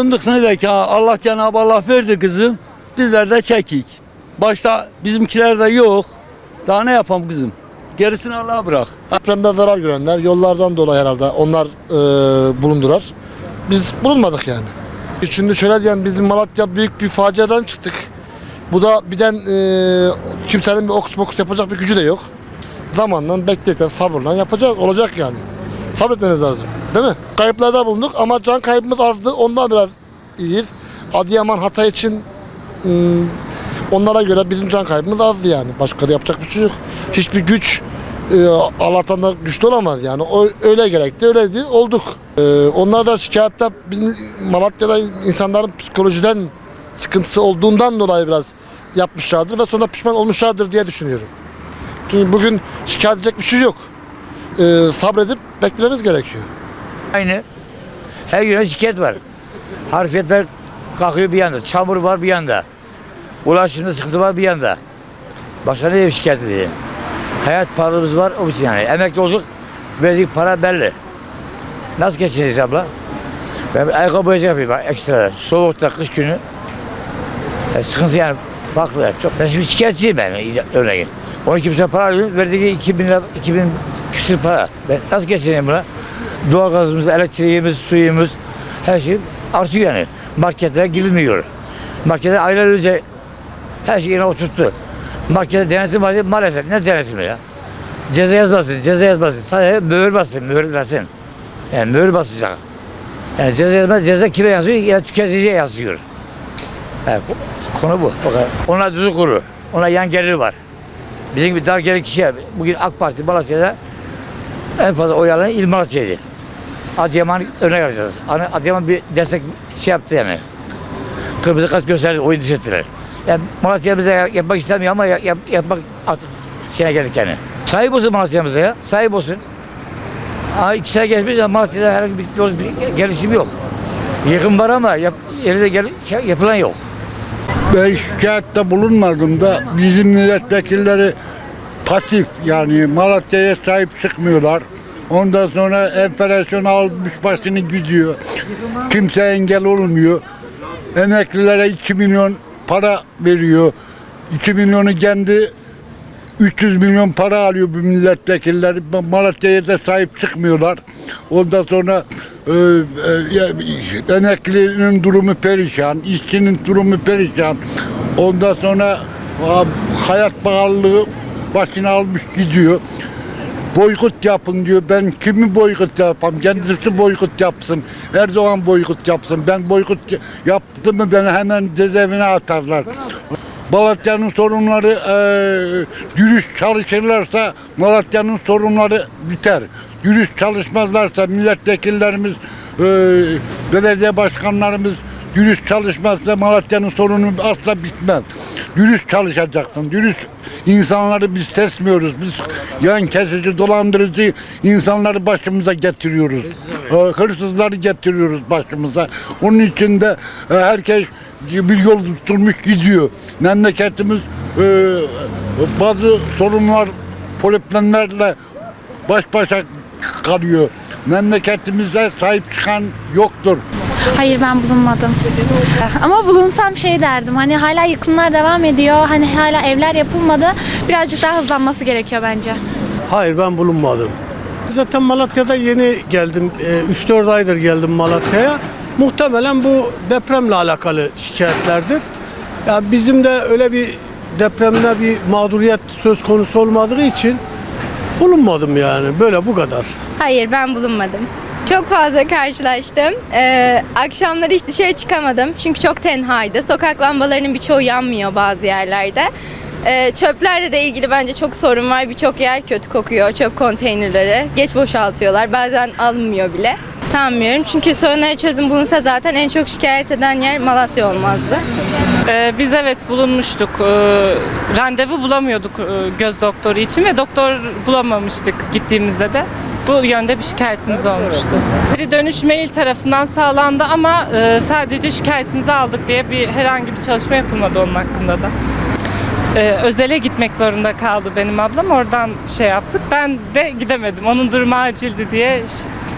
Bulunduk ne demek ya Allah Cenab-ı Allah verdi kızım. Bizler de çekik. Başta bizimkiler de yok. Daha ne yapalım kızım? Gerisini Allah'a bırak. Depremde zarar görenler yollardan dolayı herhalde onlar e, bulundular. Biz bulunmadık yani. Şimdi şöyle diyelim bizim Malatya büyük bir faciadan çıktık. Bu da birden e, kimsenin bir okus pokus yapacak bir gücü de yok. Zamanla bekleten sabırla yapacak olacak yani. Sabretmeniz lazım. Değil mi? Kayıplarda bulunduk ama can kaybımız azdı. Ondan biraz iyiyiz. Adıyaman Hatay için ım, onlara göre bizim can kaybımız azdı yani. Başka da yapacak bir şey yok. Hiçbir güç e, Allah'tan da güçlü olamaz yani. O, öyle gerekti, öyleydi, olduk. E, onlar da şikayette Malatya'da insanların psikolojiden sıkıntısı olduğundan dolayı biraz yapmışlardır ve sonra pişman olmuşlardır diye düşünüyorum. Çünkü bugün şikayet edecek bir şey yok. E, sabredip beklememiz gerekiyor. Aynı. Her gün şikayet var. Harfiyetler kalkıyor bir yanda. Çamur var bir yanda. Ulaşımda sıkıntı var bir yanda. Başka ne şikayet edeyim? Hayat pahalılığımız var o için yani. Emekli olduk. Verdiği para belli. Nasıl geçineceğiz abla? Ben ayakkabı yapayım bak ekstra. Soğukta kış günü. E, sıkıntı yani farklı. Yani. Çok. Ben şimdi şikayetçiyim ben örneğin. 12 bin para alıyorum. Verdiği 2000 lira, 2000 küsür para. Ben nasıl geçineyim buna? Doğalgazımız, elektriğimiz, suyumuz, her şey artıyor yani. Marketlere girilmiyor. Markete aylar önce her şey yine oturttu. Markete denetim var maalesef. Ne denetimi ya? Ceza yazmasın, ceza yazmasın. Sadece mühür basın, mühür basın. Yani mühür basacak. Yani ceza yazmaz, ceza kime yazıyor? Ya tüketiciye yazıyor. Yani konu bu. Kadar. Ona düzü kuru. Ona yan geliri var. Bizim gibi dar gelirli kişiye bugün AK Parti Malatya'da en fazla oy alan İl Malatya'ydı. Adıyaman örnek alacağız. Hani Adıyaman bir destek şey yaptı yani. Kırmızı kart gösterdi, oyun ettiler. Yani Malatya bize ya- yapmak istemiyor ama ya- yap, yapmak artık şeyine geldik yani. Sahip olsun Malatya'mıza ya, sahip olsun. Aa, iki sene geçmiş ama Malatya'da herhangi bir, bir, bir gelişim yok. Yıkım var ama yap, yerinde gel, şey, yapılan yok. Ben şikayette bulunmadım da bizim milletvekilleri pasif yani Malatya'ya sahip çıkmıyorlar. Ondan sonra enflasyon almış başını gidiyor. Kimse engel olmuyor. Emeklilere 2 milyon para veriyor. 2 milyonu kendi 300 milyon para alıyor bu milletvekilleri. Malatya'ya da sahip çıkmıyorlar. Ondan sonra e, e, emeklinin durumu perişan, işçinin durumu perişan. Ondan sonra a, hayat pahalılığı başını almış gidiyor. Boykot yapın diyor. Ben kimi boykot yapayım? Kendisi boykot yapsın. Erdoğan boykot yapsın. Ben boykot yaptım mı beni hemen cezaevine atarlar. Malatya'nın sorunları eee dürüst çalışırlarsa Malatya'nın sorunları biter. Dürüst çalışmazlarsa milletvekillerimiz, eee, belediye başkanlarımız dürüst çalışmazsa Malatya'nın sorunu asla bitmez. Dürüst çalışacaksın. Dürüst insanları biz seçmiyoruz. Biz yan kesici, dolandırıcı insanları başımıza getiriyoruz. Eee, Hırsızları getiriyoruz başımıza. Onun için de e, herkes bir yol tutulmuş gidiyor. Memleketimiz e, bazı sorunlar, problemlerle baş başa kalıyor. Memleketimize sahip çıkan yoktur. Hayır ben bulunmadım. Ama bulunsam şey derdim hani hala yıkımlar devam ediyor. Hani hala evler yapılmadı. Birazcık daha hızlanması gerekiyor bence. Hayır ben bulunmadım. Zaten Malatya'da yeni geldim. Ee, 3-4 aydır geldim Malatya'ya. Muhtemelen bu depremle alakalı şikayetlerdir. Ya bizim de öyle bir depremde bir mağduriyet söz konusu olmadığı için bulunmadım yani. Böyle bu kadar. Hayır ben bulunmadım. Çok fazla karşılaştım. Ee, akşamları hiç dışarı çıkamadım. Çünkü çok tenhaydı. Sokak lambalarının birçoğu yanmıyor bazı yerlerde. Ee, çöplerle de ilgili bence çok sorun var. Birçok yer kötü kokuyor. Çöp konteynerleri. Geç boşaltıyorlar. Bazen alınmıyor bile. Sanmıyorum. Çünkü sorunlara çözüm bulunsa zaten en çok şikayet eden yer Malatya olmazdı. Ee, biz evet bulunmuştuk. Ee, randevu bulamıyorduk e, göz doktoru için ve doktor bulamamıştık gittiğimizde de. Bu yönde bir şikayetimiz olmuştu. Geri dönüş mail tarafından sağlandı ama e, sadece şikayetinizi aldık diye bir herhangi bir çalışma yapılmadı onun hakkında da. Ee, özele gitmek zorunda kaldı benim ablam. Oradan şey yaptık. Ben de gidemedim. Onun durumu acildi diye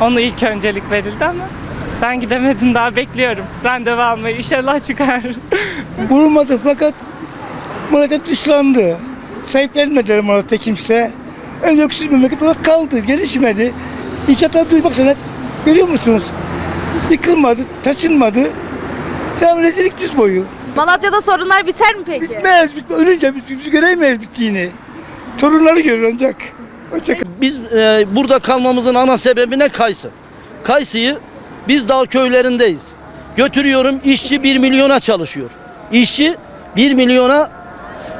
onu ilk öncelik verildi ama Ben gidemedim daha bekliyorum. Randevu almayı inşallah çıkar. Bulunmadı fakat memleket dışlandı. Sahiplenmedi Malatya kimse. En öksüz memleket olarak kaldı, gelişmedi. İnşaatlar duy baksana, görüyor musunuz? Yıkılmadı, taşınmadı. Tam rezillik düz boyu. Malatya'da sorunlar biter mi peki? Bitmez, bitmez. Ölünce biz, biz göremeyiz bittiğini. Torunları görür ancak. Hoşçakalın. Biz e, burada kalmamızın ana sebebi ne? Kayısı. Kayısıyı biz dağ köylerindeyiz. Götürüyorum işçi 1 milyona çalışıyor. İşçi 1 milyona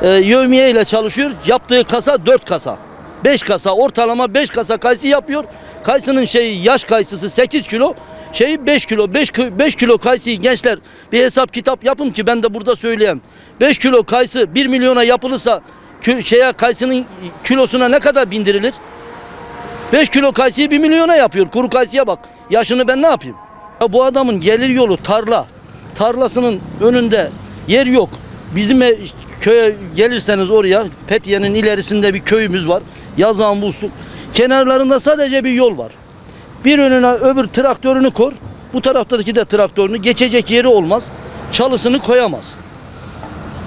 e, yevmiye ile çalışıyor. Yaptığı kasa 4 kasa. 5 kasa ortalama 5 kasa kayısı yapıyor. Kayısının şeyi yaş kayısısı 8 kilo. Şeyi 5 kilo. 5, 5 kilo kayısıyı gençler bir hesap kitap yapın ki ben de burada söyleyeyim. 5 kilo kayısı 1 milyona yapılırsa şeye kayısının kilosuna ne kadar bindirilir? 5 kilo kayısıyı 1 milyona yapıyor. Kuru kayısıya bak. Yaşını ben ne yapayım? Ya bu adamın gelir yolu tarla. Tarlasının önünde yer yok. Bizim köye gelirseniz oraya Fethiye'nin ilerisinde bir köyümüz var. Yazan Busluk. Kenarlarında sadece bir yol var. Bir önüne öbür traktörünü kor. Bu taraftaki de traktörünü geçecek yeri olmaz. Çalısını koyamaz.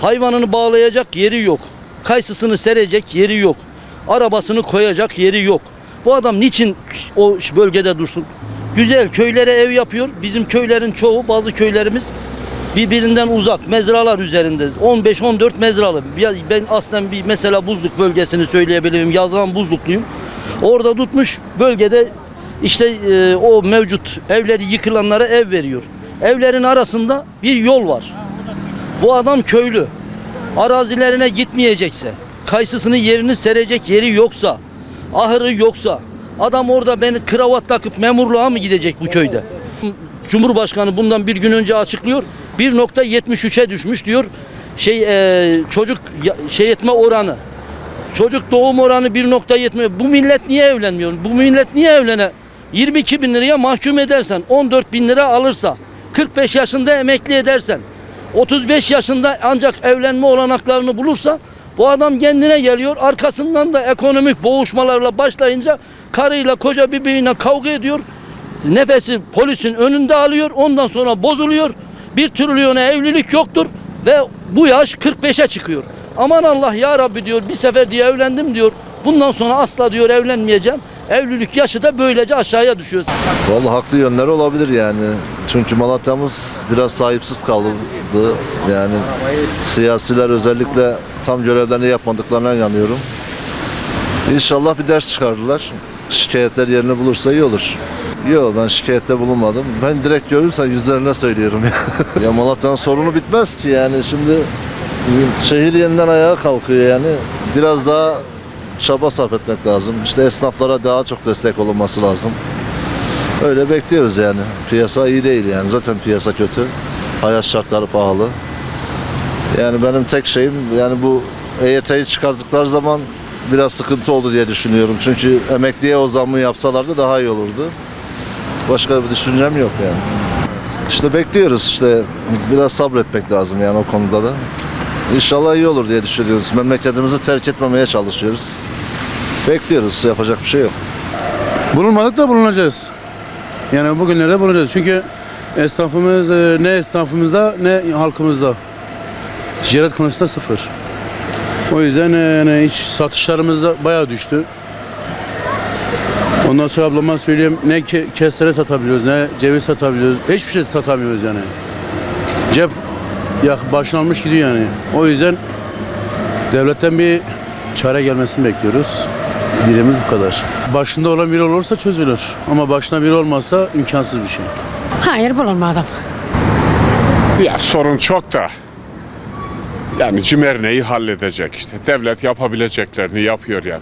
Hayvanını bağlayacak yeri yok. Kayısısını serecek yeri yok. Arabasını koyacak yeri yok. Bu adam niçin o bölgede dursun? Güzel köylere ev yapıyor. Bizim köylerin çoğu bazı köylerimiz birbirinden uzak mezralar üzerinde 15-14 mezralı. Ben aslen bir mesela Buzluk bölgesini söyleyebilirim. Yazgan Buzlukluyum. Orada tutmuş bölgede işte e, o mevcut evleri yıkılanlara ev veriyor. Evlerin arasında bir yol var. Bu adam köylü. Arazilerine gitmeyecekse, kayısısının yerini serecek yeri yoksa, ahırı yoksa, adam orada beni kravat takıp memurluğa mı gidecek bu köyde? Cumhurbaşkanı bundan bir gün önce açıklıyor. 1.73'e düşmüş diyor. Şey e, çocuk şey etme oranı. Çocuk doğum oranı 1.70. Bu millet niye evlenmiyor? Bu millet niye evlene? 22 bin liraya mahkum edersen, 14 bin lira alırsa, 45 yaşında emekli edersen, 35 yaşında ancak evlenme olanaklarını bulursa bu adam kendine geliyor. Arkasından da ekonomik boğuşmalarla başlayınca karıyla koca birbirine kavga ediyor. Nefesi polisin önünde alıyor. Ondan sonra bozuluyor. Bir trilyona evlilik yoktur ve bu yaş 45'e çıkıyor. Aman Allah ya Rabbi diyor bir sefer diye evlendim diyor. Bundan sonra asla diyor evlenmeyeceğim. Evlilik yaşı da böylece aşağıya düşüyor. Vallahi haklı yönleri olabilir yani. Çünkü Malatya'mız biraz sahipsiz kaldı. Yani siyasiler özellikle tam görevlerini yapmadıklarına inanıyorum. İnşallah bir ders çıkardılar. Şikayetler yerini bulursa iyi olur. Yok ben şikayette bulunmadım. Ben direkt görürsem yüzlerine söylüyorum ya. ya Malatya'nın sorunu bitmez ki yani şimdi şehir yeniden ayağa kalkıyor yani. Biraz daha çaba sarf etmek lazım. İşte esnaflara daha çok destek olunması lazım. Öyle bekliyoruz yani. Piyasa iyi değil yani. Zaten piyasa kötü. Hayat şartları pahalı. Yani benim tek şeyim yani bu EYT'yi çıkardıkları zaman biraz sıkıntı oldu diye düşünüyorum. Çünkü emekliye o zammı yapsalardı daha iyi olurdu. Başka bir düşüncem yok yani. İşte bekliyoruz işte biraz sabretmek lazım yani o konuda da. İnşallah iyi olur diye düşünüyoruz. Memleketimizi terk etmemeye çalışıyoruz. Bekliyoruz. Yapacak bir şey yok. Bulunmadık da bulunacağız. Yani bugünlerde bulunacağız. Çünkü esnafımız e, ne esnafımızda ne halkımızda. Ticaret konusunda sıfır. O yüzden e, yani iç satışlarımız da bayağı düştü. Ondan sonra ablama söyleyeyim ne ke- kestere satabiliyoruz ne ceviz satabiliyoruz. Hiçbir şey satamıyoruz yani. Cep ya başına almış gidiyor yani. O yüzden devletten bir çare gelmesini bekliyoruz. Dilimiz bu kadar. Başında olan biri olursa çözülür. Ama başına biri olmazsa imkansız bir şey. Hayır bulunmadım. Ya sorun çok da. Yani cimerneyi halledecek işte. Devlet yapabileceklerini yapıyor yani.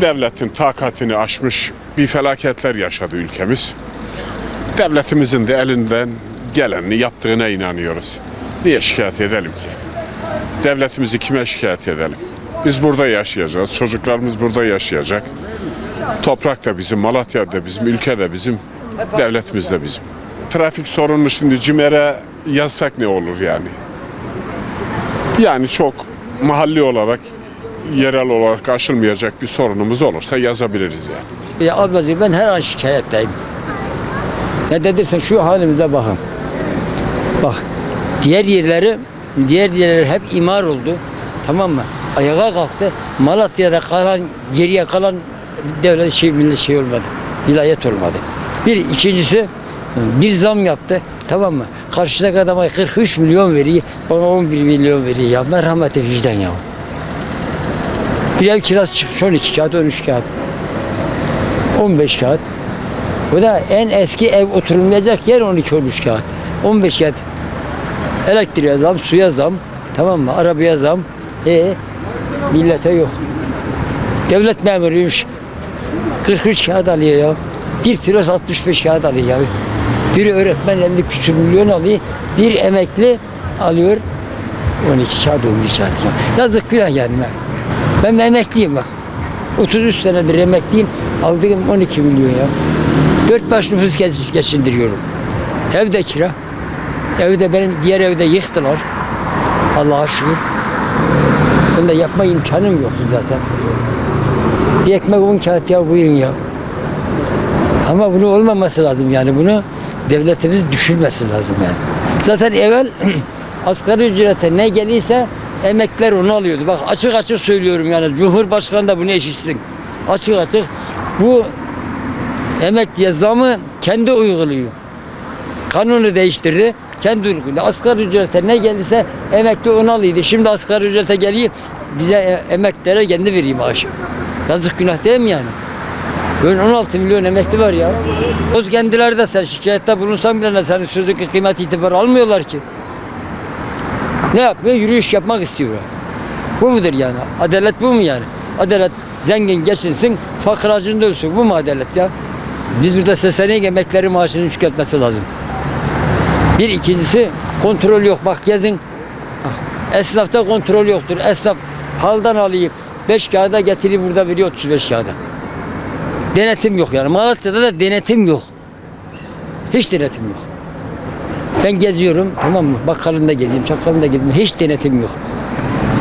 Devletin takatini aşmış bir felaketler yaşadı ülkemiz. Devletimizin de elinden gelenini yaptığına inanıyoruz. Niye şikayet edelim ki? Devletimizi kime şikayet edelim? Biz burada yaşayacağız. Çocuklarımız burada yaşayacak. Toprak da bizim, Malatya da bizim, ülke de bizim, devletimiz de bizim. Trafik sorununu şimdi CİMER'e yazsak ne olur yani? Yani çok mahalli olarak, yerel olarak aşılmayacak bir sorunumuz olursa yazabiliriz yani. Ya ablacığım ben her an şikayetteyim. Ne dedirsen şu halimize bakın. Bak diğer yerleri diğer yerler hep imar oldu. Tamam mı? Ayağa kalktı. Malatya'da kalan geriye kalan devlet şey millet şey olmadı. Vilayet olmadı. Bir ikincisi bir zam yaptı. Tamam mı? Karşıdaki adama 43 milyon veriyor. Bana 11 milyon veriyor. Ya merhamet vicdan ya. Bir ev kirası çıkmış 12 kağıt, 13 kağıt. 15 kağıt. Bu da en eski ev oturulmayacak yer 12-13 kağıt. 15 kağıt. Elektriğe zam, suya zam, tamam mı? Arabaya zam. E millete yok. Devlet memuruymuş. 43 kağıt alıyor ya. Bir piloz 65 kağıt alıyor ya. Bir öğretmen 50 küsur milyon alıyor. Bir emekli alıyor 12 kağıt 11 kağıt ya. Yazık günah yani. Ben de emekliyim bak. 33 senedir emekliyim. Aldığım 12 milyon ya. Dört baş nüfus geç- geçindiriyorum. Evde kira. Evde benim diğer evde yıktılar. Allah'a şükür. Bunda yapma imkanım yoktu zaten. Bir ekmek on kağıt ya buyurun ya. Ama bunu olmaması lazım yani bunu devletimiz düşürmesi lazım yani. Zaten evvel asgari ücrete ne gelirse emekler onu alıyordu. Bak açık açık söylüyorum yani Cumhurbaşkanı da bunu eşitsin. Açık açık bu emekliye zamı kendi uyguluyor. Kanunu değiştirdi. Kendi uyguluyor. Asgari ücrete ne gelirse emekli onu alıyordu. Şimdi asgari ücrete geliyor bize e- emeklilere kendi veriyor maaşı. Yazık günah değil mi yani? Böyle 16 milyon emekli var ya. O kendileri de sen şikayette bulunsan bile senin sözünü kıymet itibar almıyorlar ki. Ne yapmıyor? Yürüyüş yapmak istiyor. Bu mudur yani? Adalet bu mu yani? Adalet zengin geçinsin, fakir acında ölsün. Bu mu adalet ya? Biz burada seslenerek emekleri maaşını yükseltmesi lazım. Bir ikincisi kontrol yok. Bak gezin. Ah, Esnafta kontrol yoktur. Esnaf haldan alayım. 5 kağıda getirip burada veriyor 35 kağıda. Denetim yok yani. Malatya'da da denetim yok. Hiç denetim yok. Ben geziyorum tamam mı? Bakkalında gezeyim, çakkalında gezeyim. Hiç denetim yok.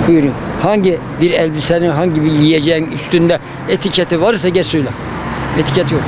Buyurun. Hangi bir elbisenin, hangi bir yiyeceğin üstünde etiketi varsa gel söyle. Etiket yok.